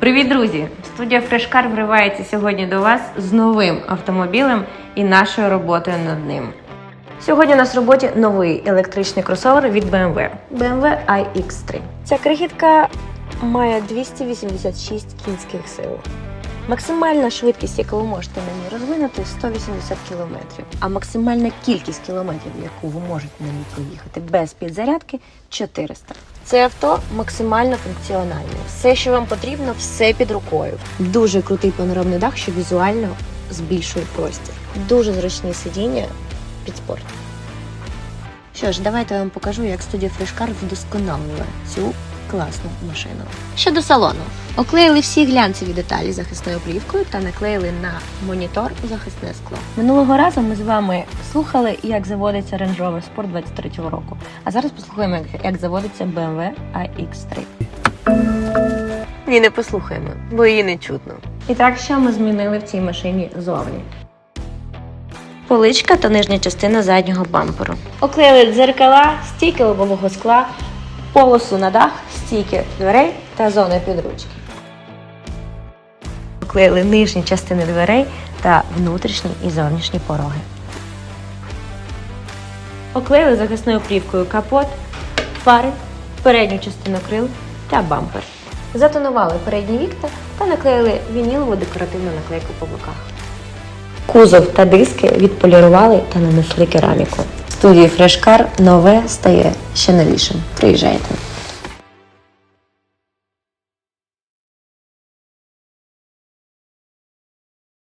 Привіт, друзі! Студія Фрешкар вривається сьогодні до вас з новим автомобілем і нашою роботою над ним. Сьогодні у нас в роботі новий електричний кросовер від BMW BMW iX3. Ця крихітка має 286 кінських сил. Максимальна швидкість, яку ви можете на ній розвинути, 180 км. А максимальна кількість кілометрів, яку ви можете на ній проїхати без підзарядки 400. Це авто максимально функціональне. Все, що вам потрібно, все під рукою. Дуже крутий панорамний дах, що візуально збільшує простір. Дуже зручні сидіння під спорт. Що ж, давайте я вам покажу, як студія Фрешкар вдосконалила цю класну машину. Щодо салону, оклеїли всі глянцеві деталі захисною плівкою та наклеїли на монітор захисне скло. Минулого разу ми з вами слухали, як заводиться Range Rover Sport 23-го року. А зараз послухаємо, як, заводиться BMW iX3. Ні, не послухаємо, бо її не чутно. І так, що ми змінили в цій машині зовні? Поличка та нижня частина заднього бамперу. Оклеїли дзеркала, стійки лобового скла, полосу на дах, стійки дверей та зони під ручки. Оклеїли нижні частини дверей та внутрішні і зовнішні пороги. Оклеїли захисною плівкою капот, фари, передню частину крил та бампер. Затонували передні вікна та наклеїли вінілову декоративну наклейку по боках. Кузов та диски відполірували та нанесли кераміку. Студії Фрешкар нове стає ще новішим. Приїжджайте.